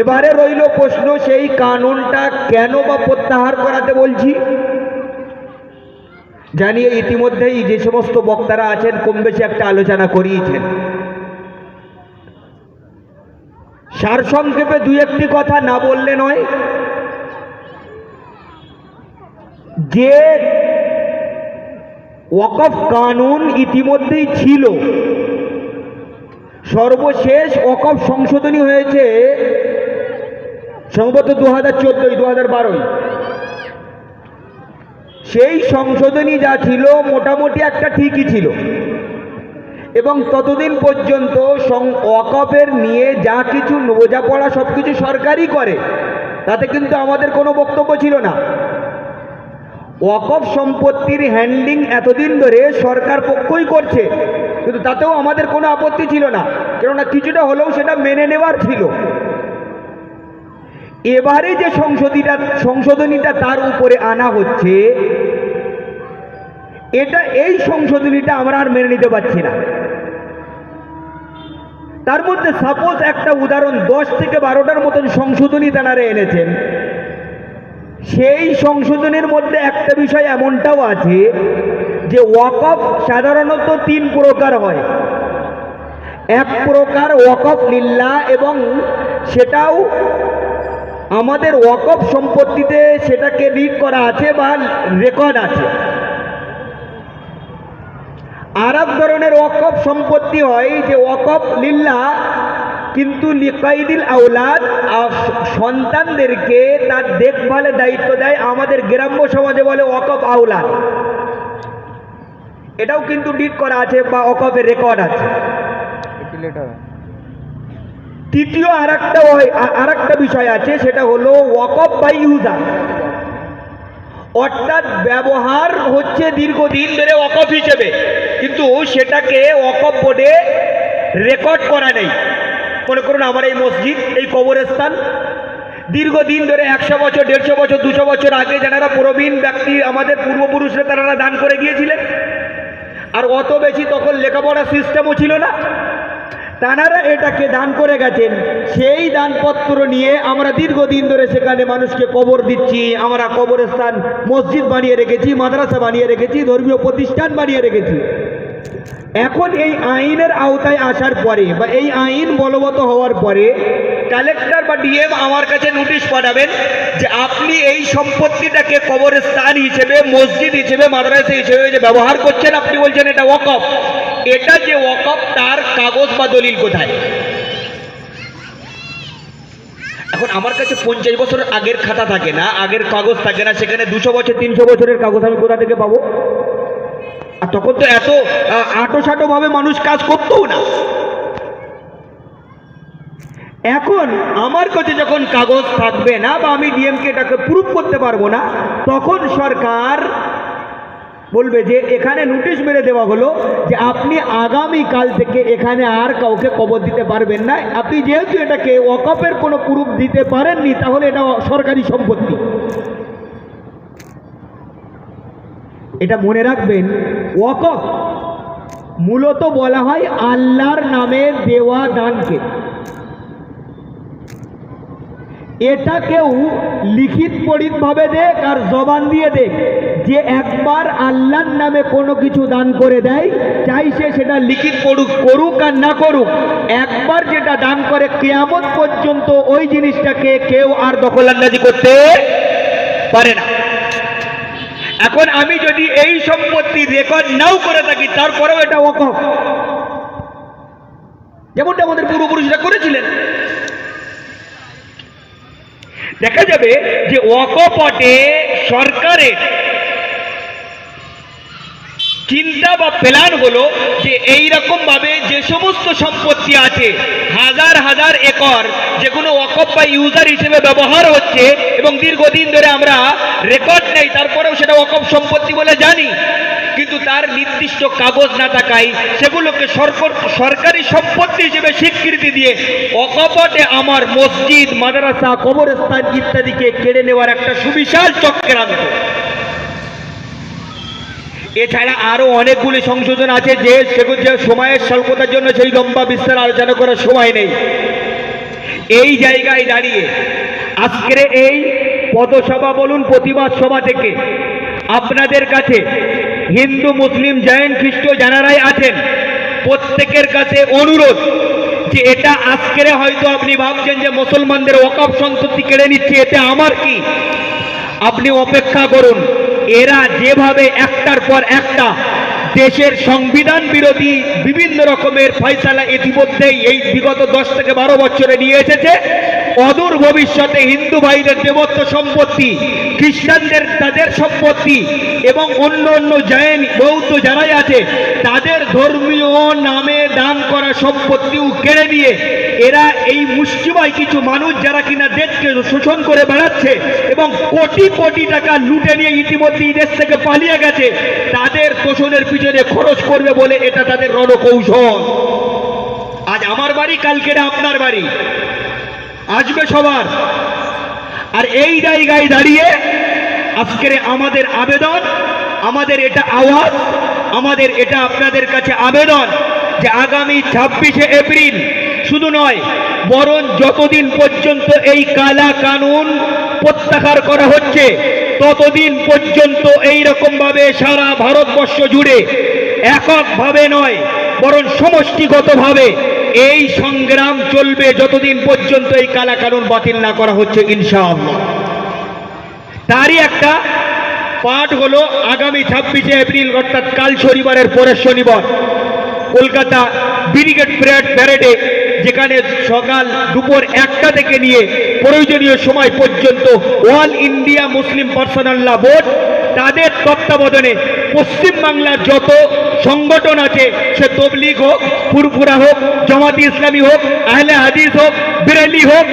এবারে রইল প্রশ্ন, সেই কানুনটা কেন বা প্রত্যাহার করাতে বলছি? জানিয়ে ইতিমধ্যেই যে সমস্ত বক্তারা আছেন, কম বেশি একটা আলোচনা করিয়েছেন। সারসংক্ষেপে দুই একটি কথা না বললে নয়, যে ওয়াকফ কানুন ইতিমধ্যেই ছিল সর্বশেষ ওয়াকফ সংশোধনী হয়েছে সম্ভবত দু হাজার চোদ্দোই দু হাজার বারোই। সেই সংশোধনী যা ছিল মোটামুটি একটা ঠিকই ছিল। এবং ততদিন পর্যন্ত ওয়াকফের নিয়ে যা কিছু বোঝাপড়া সব কিছু সরকারই করে, তাতে কিন্তু আমাদের কোনো বক্তব্য ছিল না। ওয়াকফ সম্পত্তির হ্যান্ডলিং এতদিন ধরে সরকার পক্ষই করছে। কিন্তু তাতেও আমাদের কোনো আপত্তি ছিল না। কেননা কিছুটা হলেও সেটা মেনে নেওয়ার ছিল। এবারে যে সংশোধনীটা সংশোধনীটা তার উপরে আনা হচ্ছে, এটা এই সংশোধনীটা আমরা আর মেনে নিতে পারছি না। তার মধ্যে সাপোজ একটা উদাহরণ, দশ থেকে বারোটার মতন সংশোধনী তেনারা এনেছেন। সেই সংশোধনের মধ্যে একটা বিষয় এমনটাও আছে যে ওয়াকফ সাধারণত তিন প্রকার হয়। এক প্রকার ওয়াকফ লিল্লা এবং সেটাও আমাদের ওয়াকফ সম্পত্তিতে সেটাকে রিড করা আছে বা রেকর্ড আছে। আর ধরনের ওয়াকফ সম্পত্তি হয় যে ওয়াকফ লিল্লা কিন্তু লিকাইদিল আউলাদ সন্তানদেরকে তার দেখভালের দায়িত্ব দেয় আমাদের গ্রাম্য সমাজে বলে ওয়াকফ আউলাদ এটাও কিন্তু ডিট করা আছে বা ওয়াকফের রেকর্ড আছে। তৃতীয় আর একটা আর একটা বিষয় আছে সেটা হলো ওয়াকফ বাই ইউজার অর্থাৎ ব্যবহার হচ্ছে দীর্ঘদিন ধরে ওয়াকফ হিসেবে কিন্তু সেটাকে ওয়াকফ বোর্ডে রেকর্ড করা নেই। মনে করুন আমার এই মসজিদ, এই কবরস্থান, দীর্ঘদিন ধরে একশো বছর, দেড়শো বছর, দুশো বছর আগে যারা প্রবীণ ব্যক্তি, আমাদের পূর্বপুরুষরা তারা দান করে গিয়েছিলেন। আর অত বেশি তখন লেখাপড়া সিস্টেমও ছিল না। তানারা এটাকে দান করে গেছেন। সেই দানপত্র নিয়ে আমরা দীর্ঘদিন ধরে সেখানে মানুষকে কবর দিচ্ছি। আমরা কবরস্থান, মসজিদ বানিয়ে রেখেছি, মাদ্রাসা বানিয়ে রেখেছি, ধর্মীয় প্রতিষ্ঠান বানিয়ে রেখেছি। এখন এই আইনের আওতায় আসার পরে বা এই আইন বলবৎ হওয়ার পরে কালেক্টর বা ডিএম আমার কাছে নোটিশ পাঠাবেন যে আপনি এই সম্পত্তিটাকে কবরস্থান হিসেবে, মসজিদ হিসেবে, মাদ্রাসা হিসেবে যে ব্যবহার করছেন আপনি বলছেন এটা ওয়াকফ। এটা যে ওয়াকফ, তার কাগজ বা দলিল কোথায়? এখন আমার কাছে পঞ্চাশ বছর আগের খাতা থাকে না, আগের কাগজ থাকে না, সেখানে দুশো বছর, তিনশো বছরের কাগজ আমি কোথা থেকে পাবো? আর তখন তো এত আটো সাটো ভাবে মানুষ কাজ করতো না। এখন আমার কাছে যখন কাগজ থাকবে না বা আমি ডিএমকে এটাকে প্রুফ করতে পারব না, তখন সরকার বলবে যে এখানে নোটিশ মেরে দেওয়া হলো যে আপনি আগামী কাল থেকে এখানে আর কাউকে কবর দিতে পারবেন না। আপনি যেহেতু এটাকে ওয়াকফের কোনো প্রুফ দিতে পারেননি, তাহলে এটা সরকারি সম্পত্তি। এটা মনে রাখবেন, ওয়াকফ মূলত বলা হয় আল্লাহর নামে দেওয়া দানকে। এটা কেউ লিখিত পড়িত ভাবে দেখ আর জবান দিয়ে দেখ, যে একবার আল্লাহর নামে কোনো কিছু দান করে দেয়, চাই সে সেটা লিখিত পড়ুক, করুক আর না করুক। একবার যেটা দান করে, কেয়ামত পর্যন্ত ওই জিনিসটাকে কেউ আর দখলান্দাজি করতে পারে না। এখন আমি যদি এই সম্পত্তি রেকর্ড নাও করে থাকি, তারপরেও এটা ওয়াকফ। যেমনটা আমাদের পূর্বপুরুষরা করেছিলেন। দেখা যাবে যে অকপটে সরকারের। চিন্তা বা প্ল্যান হলো যে এই ভাবে যে সমস্ত সম্পত্তি আছে, হাজার হাজার একর যেগুলো ওয়াকফ বা ইউজার হিসেবে ব্যবহার হচ্ছে এবং দীর্ঘদিন ধরে আমরা রেকর্ড নেই, তারপরেও সেটা ওয়াকফ সম্পত্তি বলে জানি। কিন্তু তার নির্দিষ্ট কাগজ না থাকায় সেগুলোকে সরকারি সম্পত্তি হিসেবে স্বীকৃতি দিয়ে অকপটে আমার মসজিদ, মাদ্রাসা, কবরস্থান ইত্যাদিকে কেড়ে নেওয়ার একটা সুবিশাল চক্রান্ত। এছাড়া আরও অনেকগুলি সংশোধন আছে যে সেগুলো যে সময়ের স্বল্পতার জন্য সেই লম্বা বিস্তার আলোচনা করার সময় নেই। এই জায়গায় দাঁড়িয়ে আজকের এই পদসভা বলুন প্রতিবাদ সভা থেকে আপনাদের কাছে হিন্দু, মুসলিম, জৈন, খ্রিস্ট যারারাই আছেন, প্রত্যেকের কাছে অনুরোধ যে এটা আজকের হয়তো আপনি ভাবছেন যে মুসলমানদের ওকাপ সম্পত্তি কেড়ে নিচ্ছে, এতে আমার কি? আপনি অপেক্ষা করুন। এরা যেভাবে একটার পর একটা দেশের সংবিধান বিরোধী বিভিন্ন রকমের ফয়সালা ইতিমধ্যেই এই বিগত দশ থেকে বারো বছরে নিয়ে এসেছে অদূর ভবিষ্যতে হিন্দু ভাইদের দেবত্ব সম্পত্তি, খ্রিস্টানদের তাদের সম্পত্তি এবং অন্য অন্য জৈন, বৌদ্ধ যারাই আছে, তাদের ধর্মীয় নামে দান করা সম্পত্তিও কেড়ে নিয়ে এরা এই মুষ্টিময় কিছু মানুষ যারা কিনা দেশকে শোষণ করে বেড়াচ্ছে এবং কোটি কোটি টাকা লুটে নিয়ে ইতিমধ্যে দেশ থেকে পালিয়ে গেছে, তাদের শোষণের পিছনে খরচ করবে বলে এটা তাদের রণকৌশল। আজ আমার বাড়ি, কালকেরে আপনার বাড়ি। আসবে সবার। আর এই জায়গায় দাঁড়িয়ে আজকের আমাদের আবেদন, আমাদের এটা আওয়াজ, আমাদের এটা আপনাদের কাছে আবেদন যে আগামী ছাব্বিশে এপ্রিল শুধু নয়, বরং যতদিন পর্যন্ত এই কালা কানুন প্রত্যাহার করা হচ্ছে, ততদিন পর্যন্ত এই ভাবে সারা ভারতবর্ষ জুড়ে এককভাবে নয়, বরং সমষ্টিগতভাবে এই সংগ্রাম চলবে যতদিন পর্যন্ত এই কালা কানুন বাতিল না করা হচ্ছে, ইনশাআল্লাহ। তারই একটা পাঠ হলো আগামী ছাব্বিশে এপ্রিল, অর্থাৎ কাল শনিবারের পরের শনিবার, কলকাতা ব্রিগেড প্যারেড প্যারেডে, যেখানে সকাল দুপুর একটা থেকে নিয়ে প্রয়োজনীয় সময় পর্যন্ত All India Muslim personal law board তাদের তত্ত্বাবধানে পশ্চিমবাংলার যত সংগঠন আছে, সে তবলিগ হোক, পুরপুরা হোক, জমাতি ইসলামী হোক, আহলে হাদিস হোক বিরেলি হোক,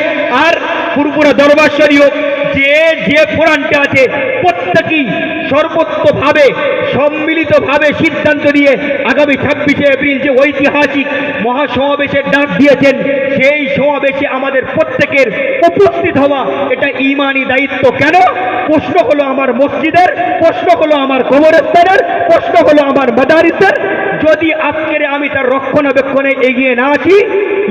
আর ফুরফুরা দরবারশরী হোক, যে যে ফোরানটা আছে, প্রত্যেকেই সর্বোত্তভাবে, সম্মিলিতভাবে সিদ্ধান্ত নিয়ে আগামী ছাব্বিশে এপ্রিল যে ঐতিহাসিক মহাসমাবেশের ডাক দিয়েছেন, সেই সমাবেশে আমাদের প্রত্যেকের উপস্থিত হওয়া এটা ইমানি দায়িত্ব কেন? প্রশ্ন হলো আমার মসজিদের, প্রশ্ন হলো আমার কবরস্থানের, প্রশ্ন হলো আমার মাদারিসের। যদি আজকের আমি তার রক্ষণাবেক্ষণে এগিয়ে না আছি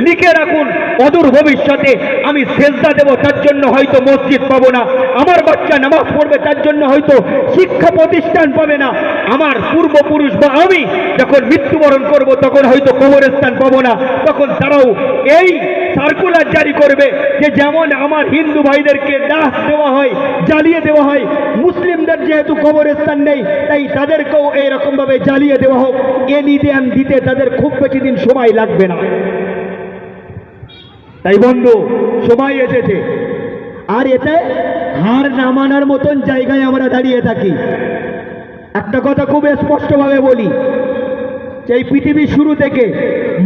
লিখে রাখুন, অদূর ভবিষ্যতে আমি সেজদা দেব, তার জন্য হয়তো মসজিদ পাবো না। আমার বাচ্চা নামাজ পড়বে, তার জন্য হয়তো শিক্ষা প্রতিষ্ঠান পাবে না। আমার পূর্বপুরুষ বা আমি যখন মৃত্যুবরণ করব, তখন হয়তো কবরস্থান পাবো না। তখন তারাও এই সার্কুলার জারি করবে যে যেমন আমার হিন্দু ভাইদেরকে দাহ দেওয়া হয়, জ্বালিয়ে দেওয়া হয়, মুসলিমদের যেহেতু কবরস্থান নেই, তাই তাদেরকেও এইরকমভাবে জ্বালিয়ে দেওয়া হোক। এ নিদান দিতে তাদের খুব বেশি দিন সময় লাগবে না। তাই বন্ধু, সময় এসেছে। আর এতে হার না মানার মতন জায়গায় আমরা দাঁড়িয়ে থাকি। একটা কথা খুব স্পষ্টভাবে বলি, যে এই পৃথিবীর শুরু থেকে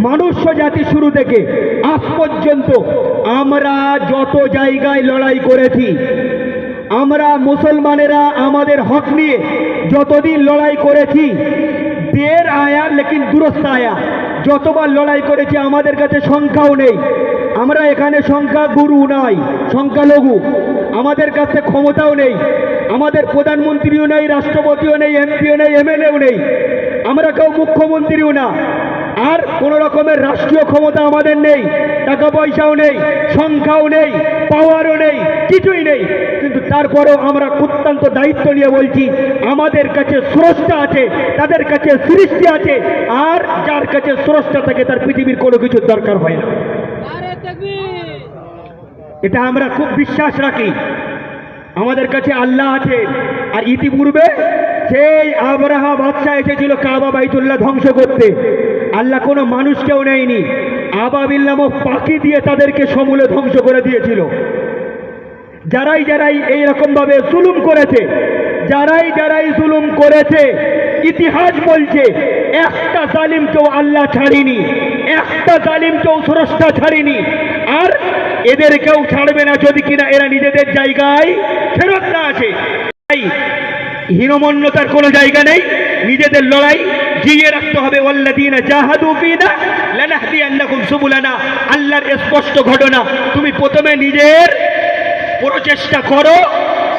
মনুষ্য জাতি শুরু থেকে, আজ পর্যন্ত আমরা যত জায়গায় লড়াই করেছি, আমরা মুসলমানেরা আমাদের হক নিয়ে যতদিন লড়াই করেছি দের আয়া লেকিন দুরস্ত আয়া। যতবার লড়াই করেছি, আমাদের কাছে সংখ্যাও নেই। আমরা এখানে সংখ্যা গুরু নাই, সংখ্যালঘু। আমাদের কাছে ক্ষমতাও নেই। আমাদের প্রধানমন্ত্রীও নেই, রাষ্ট্রপতিও নেই, এমপিও নেই, এমএলএও নেই। আমরা কেউ মুখ্যমন্ত্রীও না। আর কোন রকমের রাষ্ট্রীয় ক্ষমতা আমাদের নেই টাকা পয়সাও নেই, সংখ্যাও নেই পাওয়ারও নেই, কিছুই নেই। কিন্তু তারপরেও আমরা অত্যন্ত দায়িত্ব নিয়ে বলছি, আমাদের কাছে স্রষ্টা আছে, তাদের কাছে সৃষ্টি আছে, আর যার কাছে স্রষ্টা থাকে তার পৃথিবীর কোনো কিছুর দরকার হয় না। এটা আমরা খুব বিশ্বাস রাখি। আমাদের কাছে আল্লাহ আছে, আর ইতিপূর্বে সেই আবরাহা বাদশাহ এসেছিল কাবা বাইতুল্লাহ ধ্বংস করতে। আল্লাহ কোনো মানুষকেও নেয়নি। আবাবিল নামক পাখি দিয়ে তাদেরকে সমূলে ধ্বংস করে দিয়েছিল। যারাই যারাই এই রকম ভাবে জুলুম করেছে, যারাই যারাই জুলুম করেছে, ইতিহাস বলছে, একটা জালিমকেও আল্লাহ ছাড়িনি, একটা জালিমকেও স্রষ্টা ছাড়িনি। আর এদের কেউ ছাড়বে না যদি কিনা এরা নিজেদের জায়গায় ফেরত না আসে। তাই হীনমন্যতার কোনো জায়গা নেই। নিজেদের লড়াই জিয়ে রাখতে হবে। আল্লাহর স্পষ্ট ঘটনা, তুমি প্রথমে নিজের প্রচেষ্টা করো,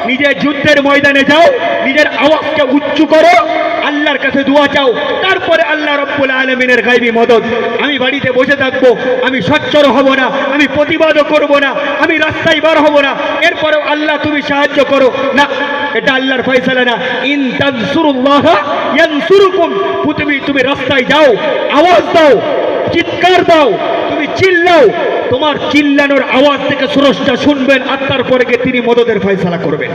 নিজের যুদ্ধের ময়দানে যাও, নিজের আওয়াজকে উচ্চ করো আল্লাহর কাছে দোয়া চাও, তারপরে আল্লাহ রব্বুল আলমিনের গাইবি মদত। আমি বাড়িতে বসে থাকব, আমি সচ্চর হব না, আমি প্রতিবাদও করব না, আমি রাস্তায় বার হব না, এরপরেও আল্লাহ তুমি সাহায্য করো। না, এটা আল্লাহর ফয়সালা না। ইন তানসুরুল্লাহ ইয়ানসুরুকুম। তুমি তুমি রাস্তায় যাও, আওয়াজ দাও, চিৎকার দাও, তুমি চিল্লাও। তোমার চিল্লানোর আওয়াজ থেকে সুরজটা শুনবেন আর তারপরে তিনি মদদের ফয়সালা করবেন।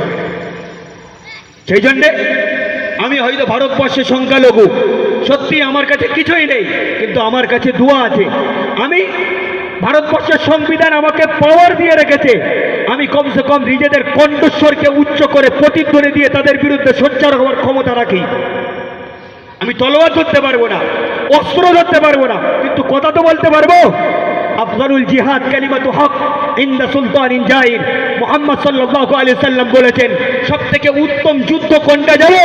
সেই জন্যে আমি হয়তো ভারতবর্ষের সংখ্যালঘু। সত্যি আমার কাছে কিছুই নেই, কিন্তু আমার কাছে দোয়া আছে। আমি ভারতবর্ষের সংবিধান আমাকে পাওয়ার দিয়ে রেখেছে। আমি কমসে কম নিজেদের কণ্ঠস্বরকে উচ্চ করে প্রতিধ্বনি দিয়ে তাদের বিরুদ্ধে সোচ্চার হওয়ার ক্ষমতা রাখি। আমি তলোয়ার ধরতে পারব না, অস্ত্র ধরতে পারব না, কিন্তু কথা তো বলতে পারব। আফজালুল জিহাদ কালিমাতু হক ইন্দা সুলতান ইন জাহির মোহাম্মদ সাল্লাল্লাহু আলাইহি সাল্লাম বলেছেন সব থেকে উত্তম যুদ্ধ কোনটা জানো?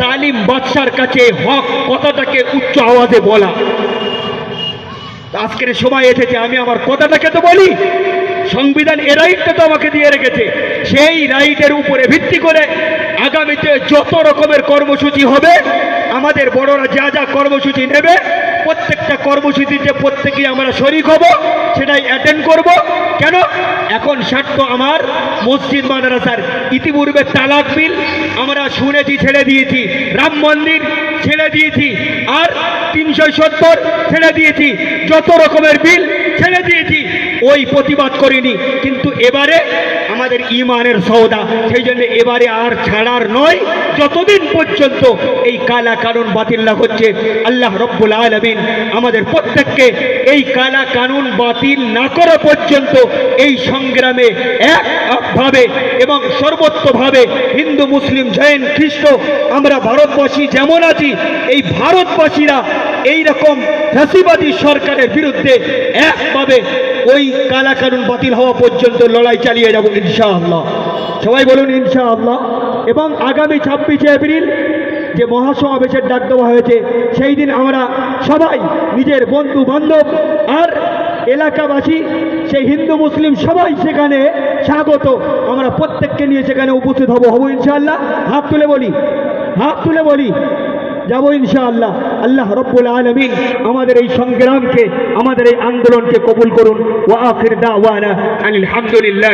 জালিম বাদশার কাছে হক কথাটাকে উচ্চ আওয়াজে বলা। আজকের সময় এসেছে, আমি আমার কথাটাকে তো বলি। সংবিধান এ রাইটটা তো আমাকে দিয়ে রেখেছে। সেই রাইটের উপরে ভিত্তি করে আগামীতে যত রকমের কর্মসূচি হবে, আমাদের বড়রা যা যা কর্মসূচি নেবে প্রত্যেকটা কর্মসূচিতে প্রত্যেকেই আমরা শরিক হব, সেটাই অ্যাটেন্ড করব। কেন? এখন স্বার্থ আমার, মসজিদ মাদ্রাসার ইতিপূর্বে তালাক বিল, আমরা শুনেছি, ছেড়ে দিয়েছি। রাম মন্দির ছেড়ে দিয়েছি, আর তিনশো সত্তর ছেড়ে দিয়েছি। যত রকমের বিল ছেড়ে দিয়েছি, ওই প্রতিবাদ করিনি। এবারে আমাদের ইমানের সৌদা সেই জন্য এবারে আর ছাড়ার নয়। যতদিন পর্যন্ত এই কালা কানুন বাতিল না হচ্ছে, আল্লাহ রব্বুল আলমিন আমাদের প্রত্যেককে এই কালা কানুন বাতিল না করা পর্যন্ত এই সংগ্রামে একভাবে এবং সর্বত্রভাবে হিন্দু, মুসলিম, জৈন, খ্রিস্ট, আমরা ভারতবাসী যেমন আছি, এই ভারতবাসীরা এই রকম সরকারের বিরুদ্ধে একভাবে ওই কালা কানুন বাতিল হওয়া পর্যন্ত লড়াই চালিয়ে যাব ইনশাআল্লাহ। সবাই বলুন ইনশাআল্লাহ। এবং আগামী ছাব্বিশে এপ্রিল যে মহাসমাবেশের ডাক দেওয়া হয়েছে, সেই দিন আমরা সবাই নিজের বন্ধু বান্ধব আর এলাকাবাসী, সেই হিন্দু মুসলিম সবাই সেখানে স্বাগত। আমরা প্রত্যেককে নিয়ে সেখানে উপস্থিত হব হব ইনশাআল্লাহ। হাত তুলে বলি, হাত তুলে বলি। যাব ইনশাআল্লাহ। আল্লাহ রব্বুল আলমিন আমাদের এই সংগ্রামকে, আমাদের এই আন্দোলনকে কবুল করুন। ওয়া আখির দাওয়ানা আলহামদুলিল্লাহ